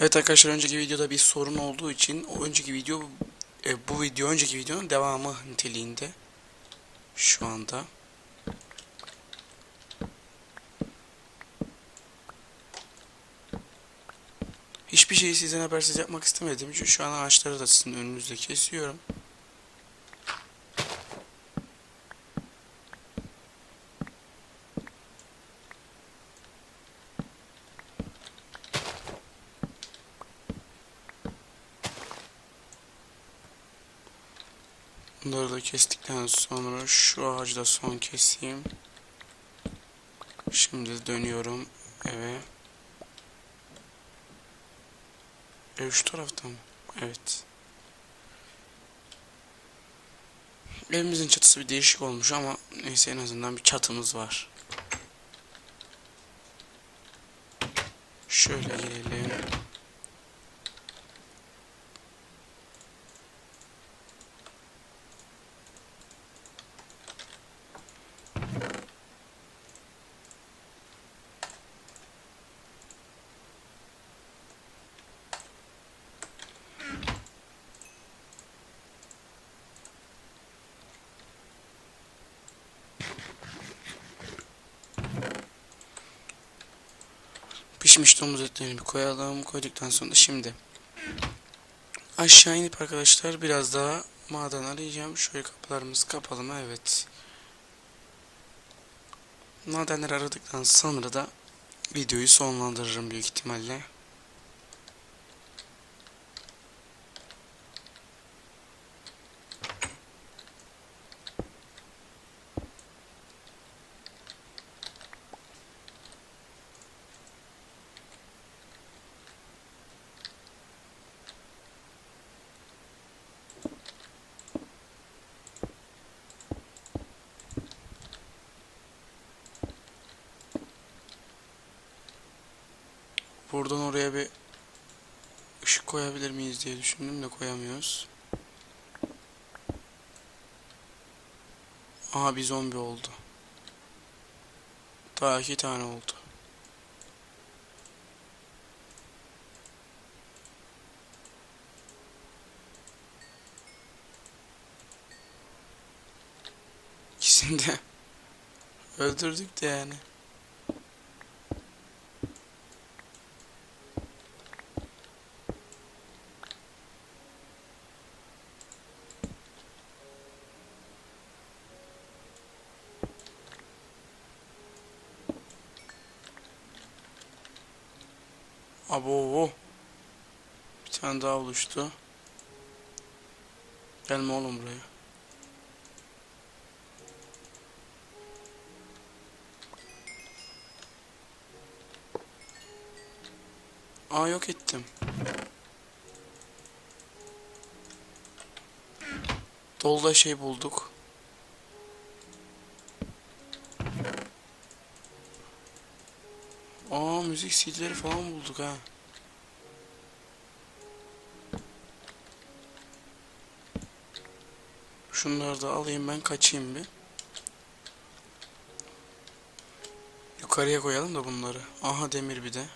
Evet arkadaşlar önceki videoda bir sorun olduğu için o önceki video e, bu video önceki videonun devamı niteliğinde şu anda. Hiçbir şeyi sizden habersiz yapmak istemedim çünkü şu an ağaçları da sizin önünüzde kesiyorum. Bunları da kestikten sonra şu ağacı da son keseyim. Şimdi dönüyorum eve. Ev şu tarafta mı? Evet. Evimizin çatısı bir değişik olmuş ama neyse en azından bir çatımız var. Şöyle girelim. Pişmiş domuz etlerini bir koyalım. Koyduktan sonra şimdi aşağı inip arkadaşlar biraz daha maden arayacağım. Şöyle kapılarımızı kapalım. Evet. Madenleri aradıktan sonra da videoyu sonlandırırım büyük ihtimalle. Buradan oraya bir ışık koyabilir miyiz diye düşündüm de koyamıyoruz. Aha bir zombi oldu. Daha iki tane oldu. İkisini de öldürdük de yani. Abo. Bir tane daha oluştu. Gelme oğlum buraya. Aa yok ettim. Dolda şey bulduk. Aa müzik CD'leri falan bulduk ha. Şunları da alayım ben kaçayım bir. Yukarıya koyalım da bunları. Aha demir bir de.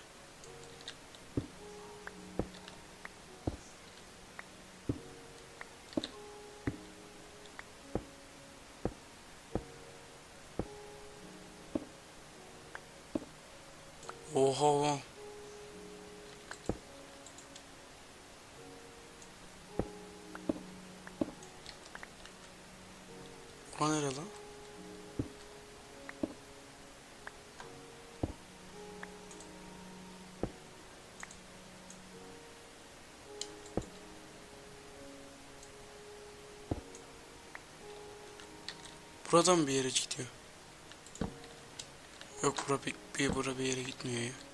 Lan. O nere lan? Buradan bir yere gidiyor. Yok bura bir, bir bura bir yere gitmiyor ya.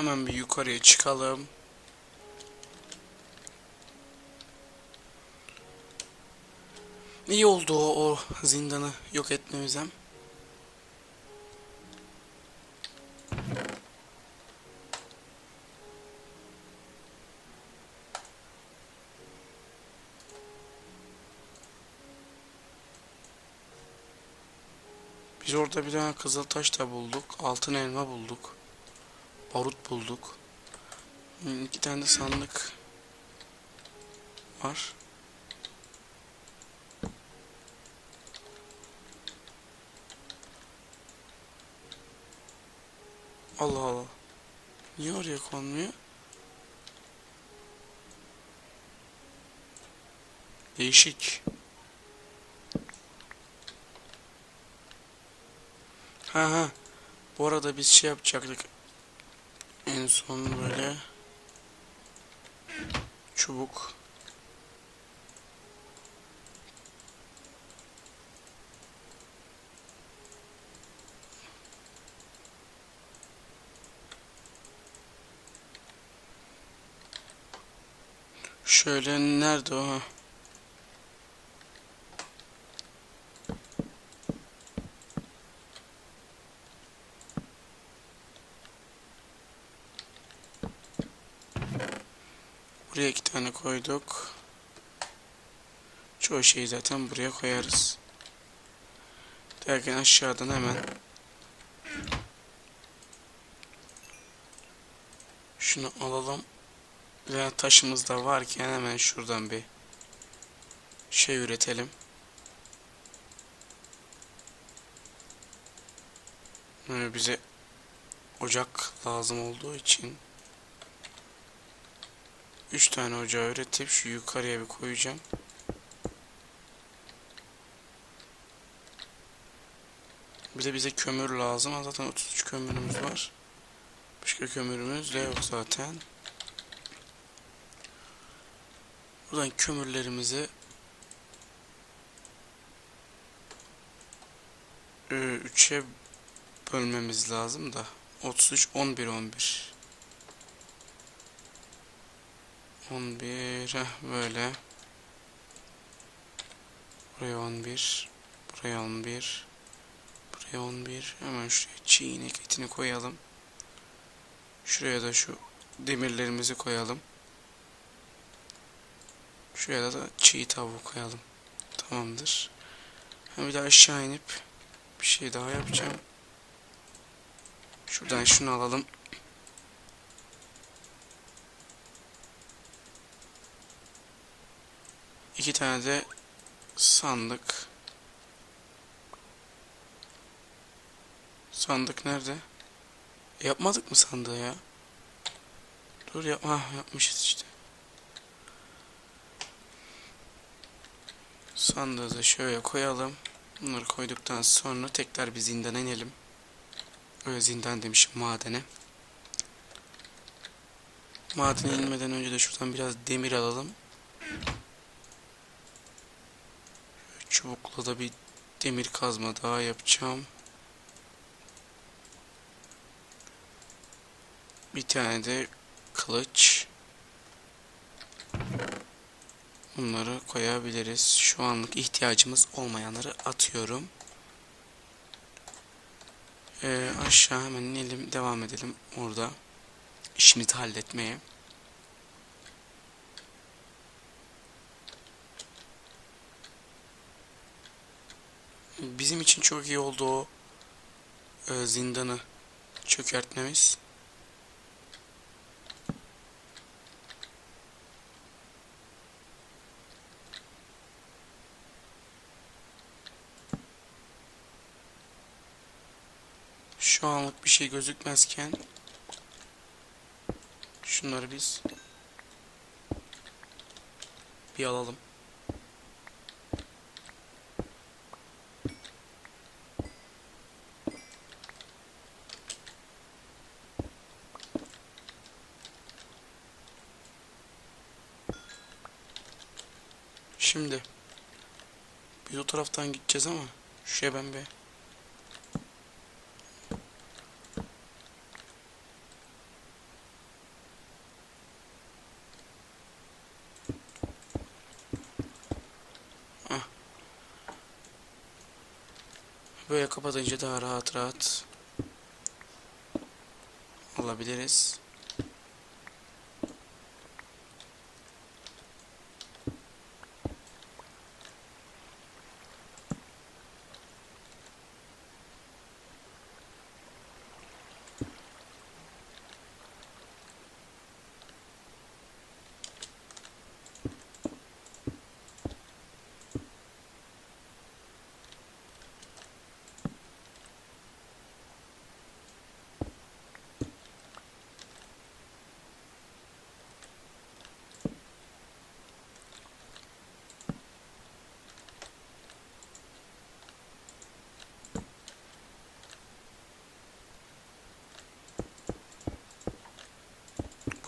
Hemen bir yukarıya çıkalım. İyi oldu o, o zindanı yok etmemizden. Biz orada bir tane kızıl taş da bulduk. Altın elma bulduk. Barut bulduk. İki tane de sandık var. Allah Allah. Niye oraya konmuyor? Değişik. Ha ha. Bu arada biz şey yapacaktık. Son böyle çubuk. Şöyle nerede o? Ha. Buraya iki tane koyduk. Çoğu şeyi zaten buraya koyarız. Derken aşağıdan hemen şunu alalım. Ve taşımız da varken hemen şuradan bir şey üretelim. Bize ocak lazım olduğu için 3 tane ocağı üretip şu yukarıya bir koyacağım. Bir de bize kömür lazım. Zaten 33 kömürümüz var. Başka kömürümüz de yok zaten. Buradan kömürlerimizi e, 3'e bölmemiz lazım da 33 11 11 11 heh, böyle. Buraya 11 buraya 11 buraya 11 hemen şuraya çiğ inek etini koyalım. Şuraya da şu demirlerimizi koyalım. Şuraya da çiğ tavuğu koyalım. Tamamdır. Hem bir de aşağı inip bir şey daha yapacağım. Şuradan şunu alalım İki tane de sandık. Sandık nerede? Yapmadık mı sandığı ya? Dur ya. Ah yapmışız işte. Sandığı da şöyle koyalım. Bunları koyduktan sonra tekrar bir zindana inelim. Öyle zindan demişim madene. Madene inmeden önce de şuradan biraz demir alalım. Çubukla da bir demir kazma daha yapacağım. Bir tane de kılıç. Bunları koyabiliriz. Şu anlık ihtiyacımız olmayanları atıyorum. Ee, aşağı hemen inelim. Devam edelim orada. İşimizi halletmeye. Bizim için çok iyi oldu o e, zindanı çökertmemiz. Şu anlık bir şey gözükmezken şunları biz bir alalım. Şimdi biz o taraftan gideceğiz ama şuraya ben bir. Böyle kapatınca daha rahat rahat alabiliriz.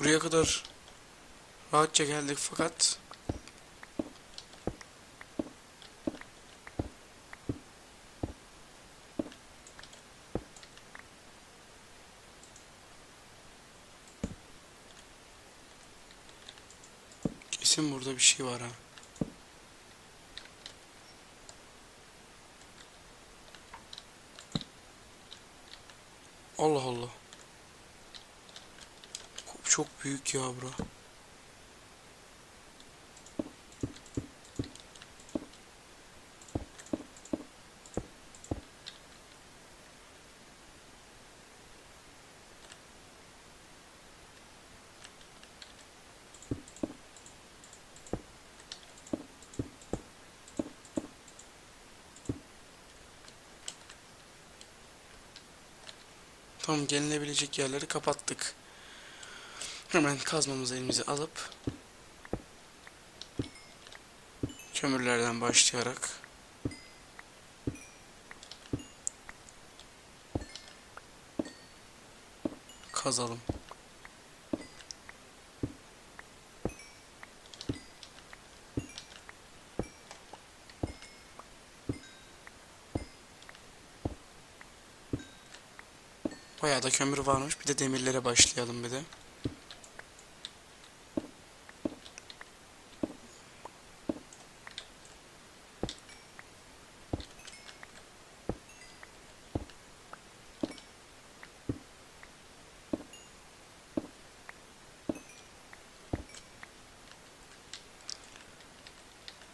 Buraya kadar rahatça geldik fakat Kesin burada bir şey var ha. Allah Allah. Çok büyük ya bura. Tamam gelinebilecek yerleri kapattık. Hemen kazmamızı elimize alıp kömürlerden başlayarak kazalım. Bayağı da kömür varmış. Bir de demirlere başlayalım bir de.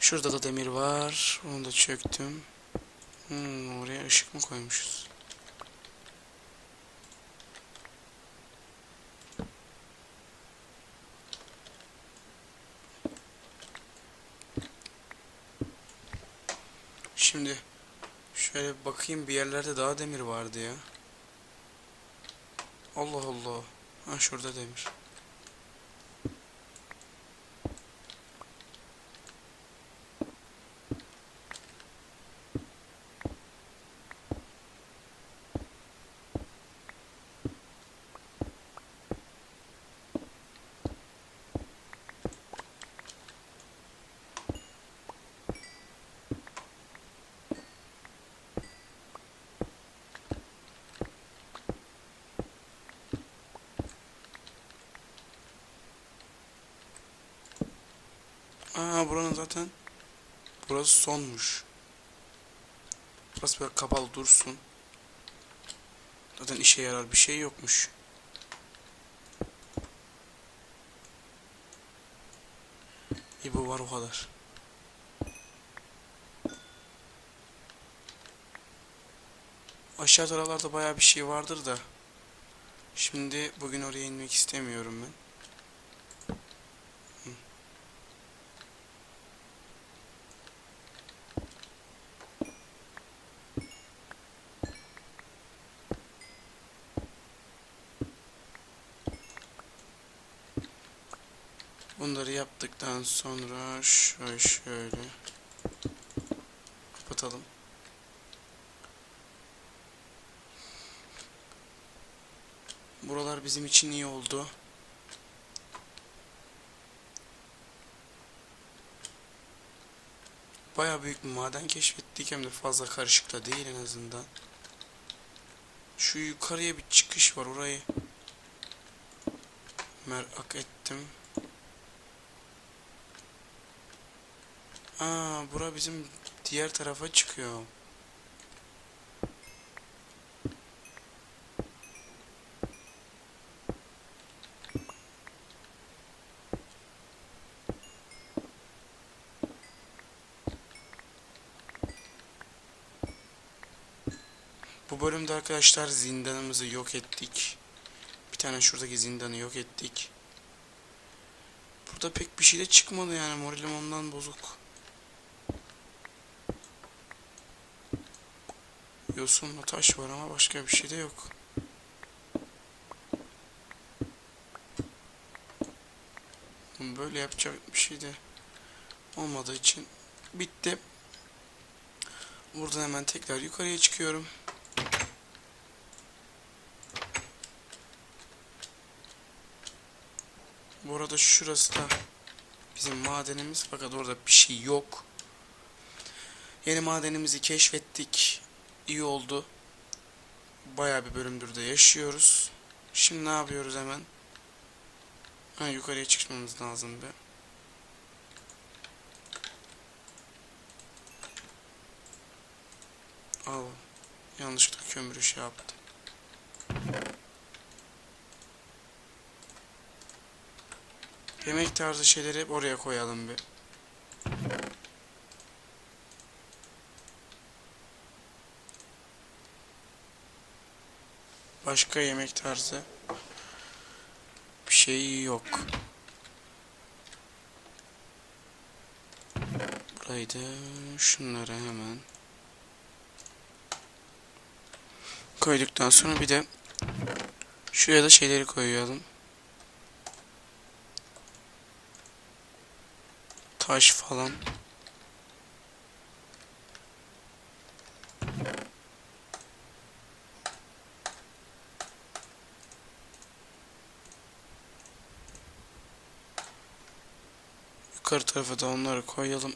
Şurada da demir var. Onu da çöktüm. Hmm, oraya ışık mı koymuşuz? Şimdi şöyle bakayım bir yerlerde daha demir vardı ya. Allah Allah. Ha şurada demir. Aa buranın zaten burası sonmuş. Burası böyle kapalı dursun. Zaten işe yarar bir şey yokmuş. İyi bu var o kadar. Aşağı taraflarda bayağı bir şey vardır da. Şimdi bugün oraya inmek istemiyorum ben. Bunları yaptıktan sonra şöyle şöyle kapatalım. Buralar bizim için iyi oldu. Baya büyük bir maden keşfettik hem de fazla karışık da değil en azından. Şu yukarıya bir çıkış var orayı merak ettim. Aa, bura bizim diğer tarafa çıkıyor. Bu bölümde arkadaşlar zindanımızı yok ettik. Bir tane şuradaki zindanı yok ettik. Burada pek bir şey de çıkmadı yani moralim ondan bozuk. Yosunla taş var ama başka bir şey de yok. Böyle yapacak bir şey de olmadığı için bitti. Buradan hemen tekrar yukarıya çıkıyorum. Bu arada şurası da bizim madenimiz fakat orada bir şey yok. Yeni madenimizi keşfettik. İyi oldu. Bayağı bir bölümdür de yaşıyoruz. Şimdi ne yapıyoruz hemen? Ha, yukarıya çıkmamız lazım be. Al. Yanlışlıkla kömürü şey yaptım. Yemek tarzı şeyleri hep oraya koyalım bir. Başka yemek tarzı bir şey yok. Burayı da şunları hemen koyduktan sonra bir de şuraya da şeyleri koyalım. Taş falan. Yukarı tarafa da onları koyalım.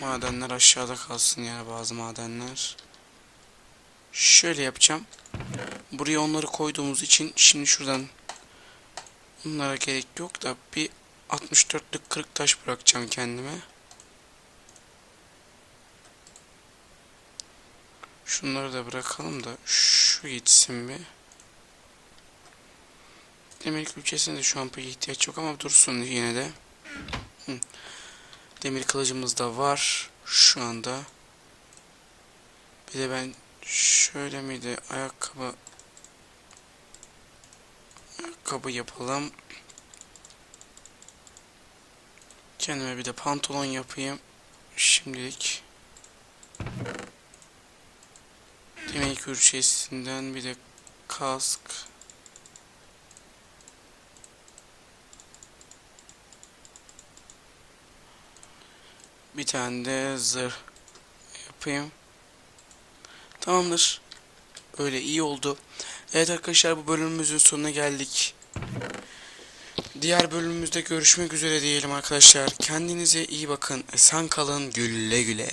Madenler aşağıda kalsın yani bazı madenler. Şöyle yapacağım. Buraya onları koyduğumuz için şimdi şuradan bunlara gerek yok da bir 64'lük 40 taş bırakacağım kendime. Şunları da bırakalım da şu gitsin bir. Demir külçesine de şu an pek ihtiyaç yok ama dursun yine de. Hı. Demir kılıcımız da var şu anda. Bir de ben şöyle miydi ayakkabı ayakkabı yapalım. Kendime bir de pantolon yapayım. Şimdilik. Demir külçesinden bir de kask. Bir tane de zırh yapayım. Tamamdır. Öyle iyi oldu. Evet arkadaşlar bu bölümümüzün sonuna geldik. Diğer bölümümüzde görüşmek üzere diyelim arkadaşlar. Kendinize iyi bakın. Esen kalın. Güle güle.